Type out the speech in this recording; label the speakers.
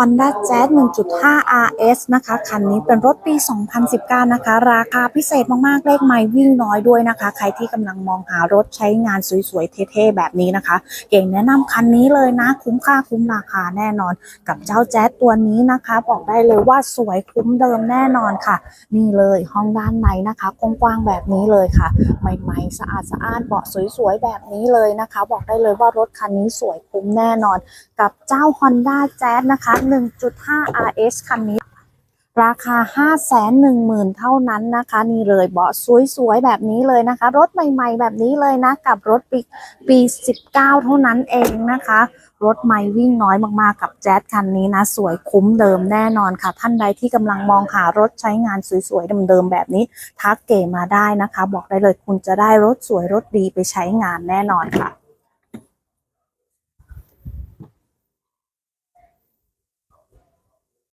Speaker 1: Honda Jazz 1.5 RS นะคะ คันนี้เป็นรถปี 2019 นะคะ ราคาพิเศษมากๆ เลขไม่วิ่งน้อยด้วยนะคะ ใครที่กำลังมองหารถใช้งานสวยๆ เท่ๆ แบบนี้นะคะ เก่งแนะนำคันนี้เลยนะ คุ้มค่าคุ้มราคาแน่นอน กับเจ้าแจ๊สตัวนี้นะคะ บอกได้เลยว่าสวยคุ้มเดิมแน่นอนค่ะ นี่เลยห้องด้านในนะคะกว้างๆ แบบนี้เลยค่ะ ใหม่ๆ สะอาดสะอ้านเบาะสวยๆ แบบนี้เลยนะคะ บอกได้เลยว่ารถคันนี้สวยคุ้มแน่นอน กับเจ้า Honda Jazz นะคะ1.5 RS คันนี้ ราคา 510,000 เท่านั้นนะคะ นี่เลยเบาะสวยๆ แบบนี้เลยนะคะ รถใหม่ๆ แบบนี้เลยนะ กับรถปีปี 19 เท่านั้นเองนะคะ รถใหม่วิ่งน้อยมากๆ กับแจ๊สคันนี้นะ สวยคุ้มเดิมแน่นอนค่ะ ท่านใดที่กำลังมองหารถใช้งานสวยๆ เดิมๆ แบบนี้ ทักเก๋มาได้นะคะ บอกได้เลยคุณจะได้รถสวยรถดีไปใช้งานแน่นอนค่ะ